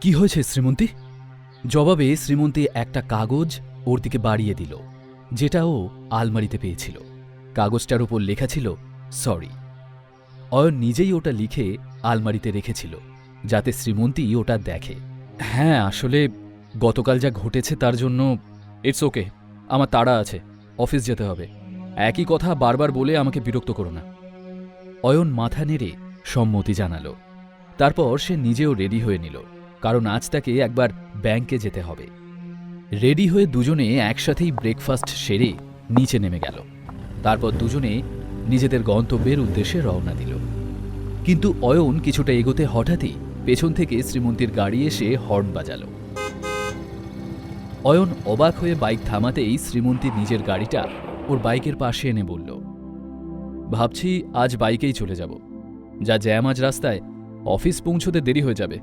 কি হয়েছে শ্রীমন্তী? জবাবে শ্রীমন্তী একটা কাগজ ওর দিকে বাড়িয়ে দিল, যেটা ও আলমারিতে পেয়েছিল। কাগজটার উপর লেখা ছিল, সরি। অয়ন নিজেই ওটা লিখে আলমারিতে রেখেছিল, যাতে শ্রীমন্তী ওটা দেখে। হ্যাঁ আসলে গতকাল যা ঘটেছে তার জন্য ইটস ওকে আমার তাড়া আছে, অফিস যেতে হবে। একই কথা বারবার বলে আমাকে বিরক্ত করো না। অয়ন মাথা নেড়ে সম্মতি জানালো। তারপর সে নিজেও রেডি হয়ে নিল। কারণ আজ তাকে একবার ব্যাংকে যেতে হবে। রেডি হয়ে দুজনে একসাথেই ব্রেকফাস্ট সেরে নিচে নেমে গেল। তারপর দুজনে নিজেদের গন্তব্যের উদ্দেশ্যে রওনা দিল। কিন্তু অয়ন কিছুটা এগোতে হঠাৎই পেছন থেকে শ্রীমন্তীর গাড়ি এসে হর্ন বাজালো। অয়ন অবাক হয়ে বাইক থামাতেই শ্রীমন্তী নিজের গাড়িটা ওর বাইকের পাশে এনে বলল, ভাবছি আজ বাইকেই চলে যাব। যা জ্যাম আজ রাস্তায়, অফিস পৌঁছতে দেরি হয়ে যাবে।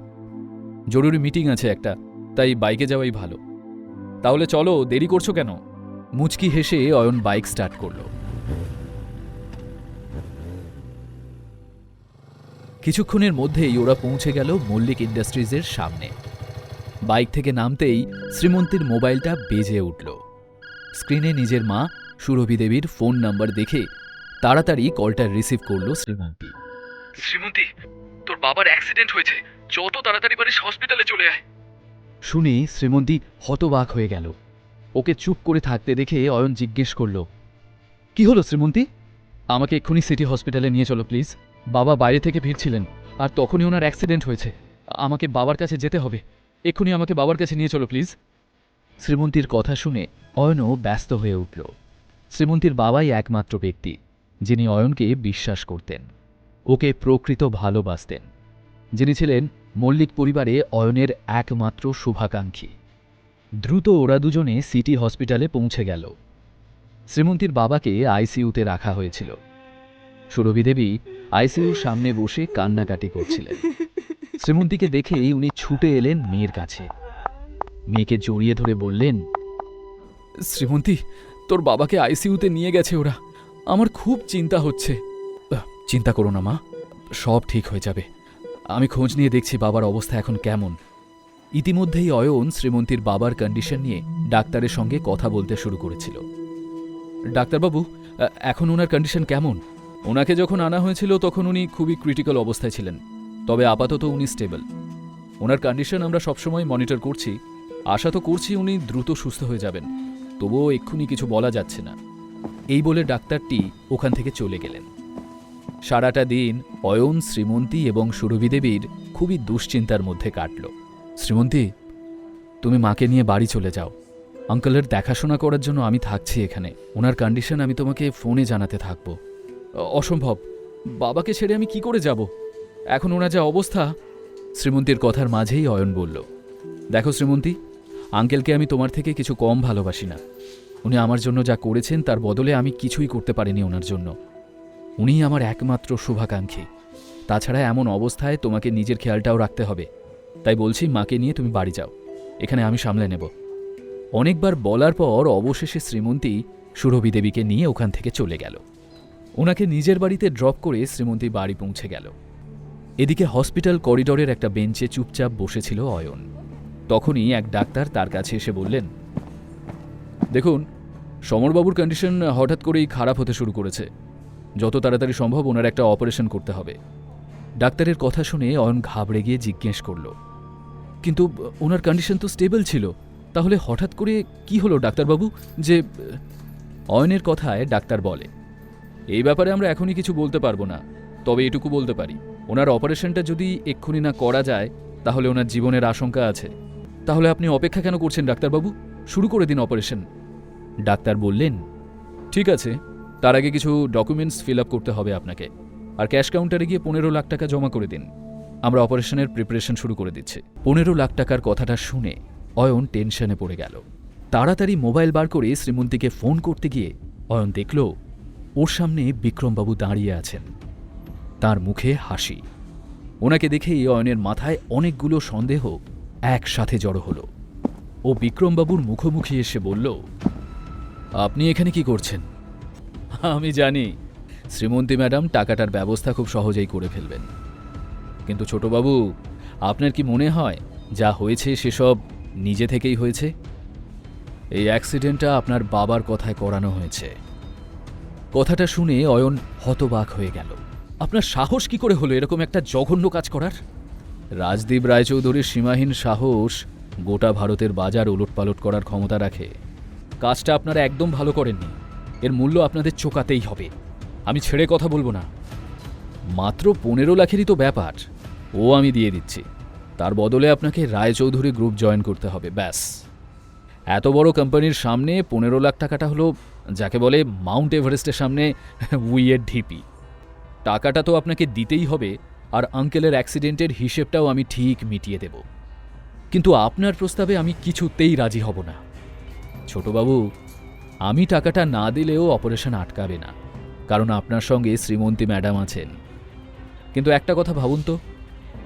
জরুরি মিটিং আছে একটা, তাই বাইকে যাওয়াই ভালো। তাহলে চলো, দেরি করছ কেন? মুচকি হেসে অয়ন বাইক স্টার্ট করল। কিছুক্ষণের মধ্যেই ওরা পৌঁছে গেল মল্লিক ইন্ডাস্ট্রিজের সামনে। বাইক থেকে নামতেই শ্রীমন্তীর মোবাইলটা বেজে উঠল। স্ক্রিনে নিজের মা, সুরভি দেবীর ফোন নাম্বার দেখে তাড়াতাড়ি কলটা রিসিভ করল শ্রীমন্তী। শ্রীমন্তী, তোর বাবার অ্যাক্সিডেন্ট হয়েছে। যত তাড়াতাড়ি পারিস হসপিটালে চলে আয়। শুনে শ্রীমন্তী হতবাক হয়ে গেল। ওকে চুপ করে থাকতে দেখে অয়ন জিজ্ঞেস করল, কি হলো শ্রীমন্তী? আমাকে এক্ষুনি সিটি হসপিটালে নিয়ে চলো প্লিজ বাবা বাইরে থেকে ফিরছিলেন, আর তখনই ওনার অ্যাক্সিডেন্ট হয়েছে। আমাকে বাবার কাছে যেতে হবে। এক্ষুনি আমাকে বাবার কাছে নিয়ে চলো প্লিজ শ্রীমন্তীর কথা শুনে অয়নও ব্যস্ত হয়ে উঠল। শ্রীমন্তীর বাবাই একমাত্র ব্যক্তি, যিনি অয়নকে বিশ্বাস করতেন। ওকে প্রকৃত ভালোবাসতেন। যিনি ছিলেন মল্লিক পরিবারে অয়নের একমাত্র শুভাকাঙ্ক্ষী। দ্রুত ওরা দুজনে সিটি হসপিটালে পৌঁছে গেল। শ্রীমন্তীর বাবাকে আইসিইউতে রাখা হয়েছিল। সুরভি দেবী আইসিইউর সামনে বসে কান্নাকাটি করছিলেন। শ্রীমন্তীকে দেখেই উনি ছুটে এলেন মেয়ের কাছে। মেয়েকে জড়িয়ে ধরে বললেন শ্রীমন্তী তোর বাবাকে আইসিইউতে নিয়ে গেছে ওরা। আমার খুব চিন্তা হচ্ছে। চিন্তা করো না মা সব ঠিক হয়ে যাবে। আমি খোঁজ নিয়ে দেখছি বাবার অবস্থা এখন কেমন। ইতিমধ্যেই অয়ন শ্রীমন্তীর বাবার কন্ডিশন নিয়ে ডাক্তারের সঙ্গে কথা বলতে শুরু করেছিল। ডাক্তারবাবু এখন ওনার কন্ডিশন কেমন? ওনাকে যখন আনা হয়েছিল তখন উনি খুবই ক্রিটিক্যাল অবস্থায় ছিলেন, তবে আপাতত উনি স্টেবল ওনার কন্ডিশন আমরা সবসময় মনিটর করছি। আশা তো করছি উনি দ্রুত সুস্থ হয়ে যাবেন। তবুও এক্ষুনি কিছু বলা যাচ্ছে না। এই বলে ডাক্তারটি ওখান থেকে চলে গেলেন। সারাটা দিন অয়ন, শ্রীমন্তী এবং সুরভি দেবীর খুবই দুশ্চিন্তার মধ্যে কাটল। শ্রীমন্তী, তুমি মাকে নিয়ে বাড়ি চলে যাও। আঙ্কেলের দেখাশোনা করার জন্য আমি থাকছি এখানে। ওনার কন্ডিশন আমি তোমাকে ফোনে জানাতে থাকব। অসম্ভব। বাবাকে ছেড়ে আমি কি করে যাব? এখন ওনার যা অবস্থা? শ্রীমন্তীর কথার মাঝেই অয়ন বলল, দেখো শ্রীমন্তী, আঙ্কেলকে আমি তোমার থেকে কিছু কম ভালোবাসি না। উনি আমার জন্য যা করেছেন তার বদলে আমি কিছুই করতে পারিনি ওনার জন্য। উনিই আমার একমাত্র শুভাকাঙ্ক্ষী। তাছাড়া এমন অবস্থায় তোমাকে নিজের খেয়ালটাও রাখতে হবে। তাই বলছি, মাকে নিয়ে তুমি বাড়ি যাও। এখানে আমি সামলে নেব। অনেকবার বলার পর অবশেষে শ্রীমন্তী সুরভি দেবীকে নিয়ে ওখান থেকে চলে গেল। ওনাকে নিজের বাড়িতে ড্রপ করে শ্রীমন্তী বাড়ি পৌঁছে গেল। এদিকে হসপিটাল করিডোরের একটা বেঞ্চে চুপচাপ বসেছিল অয়ন। তখনই এক ডাক্তার তার কাছে এসে বললেন, দেখুন, সমরবাবুর কন্ডিশন হঠাৎ করেই খারাপ হতে শুরু করেছে। যত তাড়াতাড়ি সম্ভব ওনার একটা অপারেশন করতে হবে। ডাক্তারের কথা শুনে অয়ন ঘাবড়ে গিয়ে জিজ্ঞেস করল। কিন্তু ওনার কন্ডিশন তো স্টেবল ছিল। তাহলে হঠাৎ করে কি হলো ডাক্তারবাবু? যে, অয়নের কথায় ডাক্তার বলে, এই ব্যাপারে আমরা এখনই কিছু বলতে পারব না, তবে এটুকু বলতে পারি। ওনার অপারেশনটা যদি এক্ষুনি না করা যায়, তাহলে ওনার জীবনের আশঙ্কা আছে। তাহলে আপনি অপেক্ষা কেন করছেন ডাক্তারবাবু? শুরু করে দিন অপারেশন। ডাক্তার বললেন, ঠিক আছে তার আগে কিছু ডকুমেন্টস ফিল আপ করতে হবে আপনাকে। আর ক্যাশ কাউন্টারে গিয়ে পনেরো লাখ টাকা জমা করে দিন। আমরা অপারেশনের প্রিপারেশন শুরু করে দিচ্ছি। পনেরো লাখ টাকার কথাটা শুনে অয়ন টেনশনে পড়ে গেল। তাড়াতাড়ি মোবাইল বার করে শ্রীমন্তীকে ফোন করতে গিয়ে অয়ন দেখল, ওর সামনে বিক্রমবাবু দাঁড়িয়ে আছেন। তার মুখে হাসি। ওনাকে দেখেই অয়নের মাথায় অনেকগুলো সন্দেহ একসাথে জড়ো হলো। ও বিক্রমবাবুর মুখোমুখি এসে বলল, আপনি এখানে কি করছেন? আমি জানি। শ্রীমন্তী ম্যাডাম, টাকাটার ব্যবস্থা খুব সহজেই করে ফেলবেন। কিন্তু ছোটবাবু, আপনার কি মনে হয়, যা হয়েছে সেসব নিজে থেকেই হয়েছে? এই অ্যাক্সিডেন্টটা আপনার বাবার কথায় করানো হয়েছে। কথাটা শুনে অয়ন হতবাক হয়ে গেল। আপনার সাহস কি করে হলো এরকম একটা জঘন্য কাজ করার? রাজদীপ রায়চৌধুরীর সীমাহীন সাহস গোটা ভারতের বাজার ওলটপালট করার ক্ষমতা রাখে। কাজটা আপনারা একদম ভালো করেননি। এর মূল্য আপনাদের চোকাতেই হবে। আমি ছেড়ে কথা বলব না। মাত্র পনেরো লাখেরই তো ব্যাপার। ও আমি দিয়ে দিচ্ছি। তার বদলে আপনাকে রায়চৌধুরী গ্রুপ জয়েন করতে হবে, ব্যাস। এত বড় কোম্পানির সামনে পনেরো লাখ টাকাটা হলো, যাকে বলে মাউন্ট এভারেস্টের সামনে উইয়ের ঢিপি। টাকাটা তো আপনাকে দিতেই হবে, আর আঙ্কেলের অ্যাক্সিডেন্টের হিসেবটাও আমি ঠিক মিটিয়ে দেব। কিন্তু আপনার প্রস্তাবে আমি কিছুতেই রাজি হব না। ছোটবাবু আমি টাকাটা না দিলেও অপারেশন আটকাবে না, কারণ আপনার সঙ্গে শ্রীমন্তী ম্যাডাম আছেন। কিন্তু একটা কথা ভাবুন তো,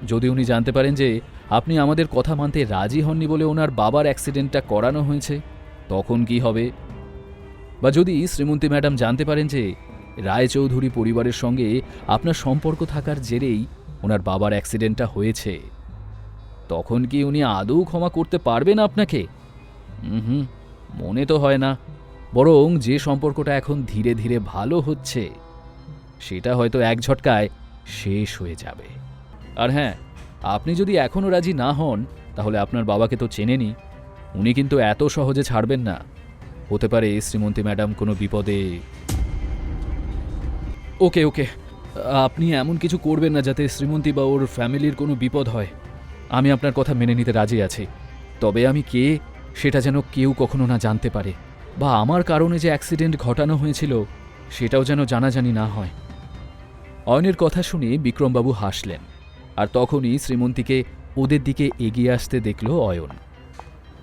যদি উনি জানতে পারেন যে আপনি আমাদের কথা মানতে রাজি হননি বলে ওনার বাবার অ্যাক্সিডেন্টটা করানো হয়েছে, তখন কি হবে? বা যদি শ্রীমন্তী ম্যাডাম জানতে পারেন যে রায়চৌধুরী পরিবারের সঙ্গে আপনার সম্পর্ক থাকার জেরেই ওনার বাবার অ্যাক্সিডেন্টটা হয়েছে, তখন কি উনি আদৌ ক্ষমা করতে পারবেন আপনাকে? হুম, মনে তো হয় না। বরং যে সম্পর্কটা এখন ধীরে ধীরে ভালো হচ্ছে, সেটা হয়তো এক ঝটকায় শেষ হয়ে যাবে। আর হ্যাঁ আপনি যদি এখনও রাজি না হন, তাহলে আপনার বাবাকে তো চেনেনি উনি কিন্তু এত সহজে ছাড়বেন না। হতে পারে শ্রীমন্তী ম্যাডাম কোনো বিপদে। ওকে ওকে, আপনি এমন কিছু করবেন না যাতে শ্রীমন্তী বা ওর ফ্যামিলির কোনো বিপদ হয়। আমি আপনার কথা মেনে নিতে রাজি আছি। তবে আমি কে, সেটা যেন কেউ কখনো না জানতে পারে। বা আমার কারণে যে অ্যাক্সিডেন্ট ঘটানো হয়েছিল, সেটাও যেন জানাজানি না হয়। অয়নের কথা শুনে বিক্রমবাবু হাসলেন, আর তখনই শ্রীমন্তীকে ওদের দিকে এগিয়ে আসতে দেখল অয়ন।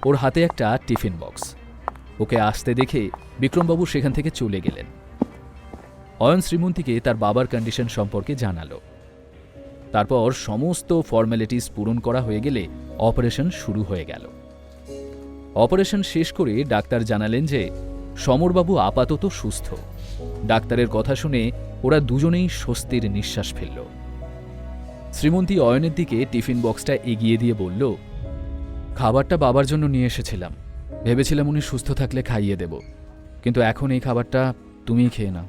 ওর হাতে একটা টিফিন বক্স। ওকে আসতে দেখে বিক্রমবাবু সেখান থেকে চলে গেলেন। অয়ন শ্রীমন্তীকে তার বাবার কন্ডিশন সম্পর্কে জানালো। তারপর সমস্ত ফর্মালিটিস পূরণ করা হয়ে গেলে অপারেশন শুরু হয়ে গেল। অপারেশন শেষ করে ডাক্তার জানালেন যে সমরবাবু আপাতত সুস্থ। ডাক্তারের কথা শুনে ওরা দুজনেই স্বস্তির নিঃশ্বাস ফেলল। শ্রীমন্তী অয়নের দিকে টিফিন বক্সটা এগিয়ে দিয়ে বলল, খাবারটা বাবার জন্য নিয়ে এসেছিলাম। ভেবেছিলাম উনি সুস্থ থাকলে খাইয়ে দেব। কিন্তু এখন এই খাবারটা তুমিই খেয়ে নাও।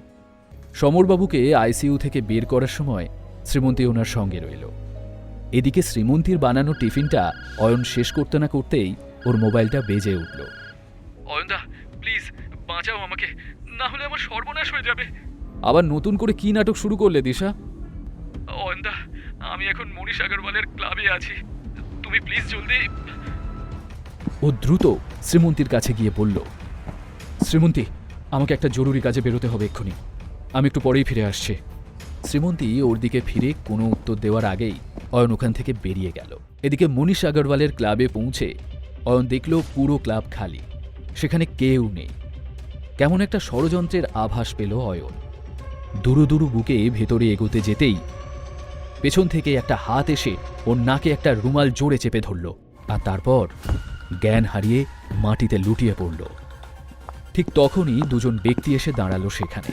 সমরবাবুকে আইসিইউ থেকে বের করার সময় শ্রীমন্তী ওনার সঙ্গে রইল। এদিকে শ্রীমন্তীর বানানো টিফিনটা অয়ন শেষ করতে না করতেই ওর মোবাইলটা বেজে উঠল। অয়নদা প্লিজ বাঁচাও আমাকে না হলে আমার সর্বনাশ হয়ে যাবে। আবার নতুন করে কি নাটক শুরু করলে দিশা? অয়নদা আমি এখন মনীষ আগরওয়ালের ক্লাবে আছি। তুমি প্লিজ জলদি ও দ্রুত শ্রীমন্তীর কাছে গিয়ে বলল শ্রীমন্তী আমাকে একটা জরুরি কাজে বেরোতে হবে এক্ষুনি। আমি একটু পরেই ফিরে আসছি। শ্রীমন্তী ওর দিকে ফিরে কোনো উত্তর দেওয়ার আগেই অয়ন ওখান থেকে বেরিয়ে গেল। এদিকে মনীষ আগরওয়ালের ক্লাবে পৌঁছে অয়ন দেখল পুরো ক্লাব খালি, সেখানে কেউ নেই। কেমন একটা ষড়যন্ত্রের আভাস পেল অয়ন। দুরু দুরু বুকে ভেতরে এগোতে যেতেই পেছন থেকে একটা হাত এসে ওর নাকে একটা রুমাল জোরে চেপে ধরল আর তারপর জ্ঞান হারিয়ে মাটিতে লুটিয়ে পড়ল। ঠিক তখনই দুজন ব্যক্তি এসে দাঁড়াল সেখানে।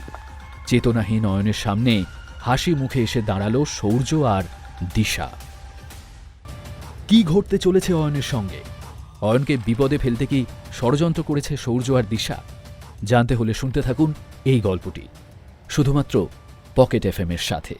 চেতনাহীন অয়নের সামনে হাসি মুখে এসে দাঁড়াল সৌর্য আর দিশা। কি ঘটতে চলেছে অয়নের সঙ্গে? অয়নকে বিপদে ফেলতে কি ষড়যন্ত্র করেছে সৌর্য আর দিশা? জানতে হলে শুনতে থাকুন এই গল্পটি। শুধুমাত্র পকেট এফএম এর সাথে।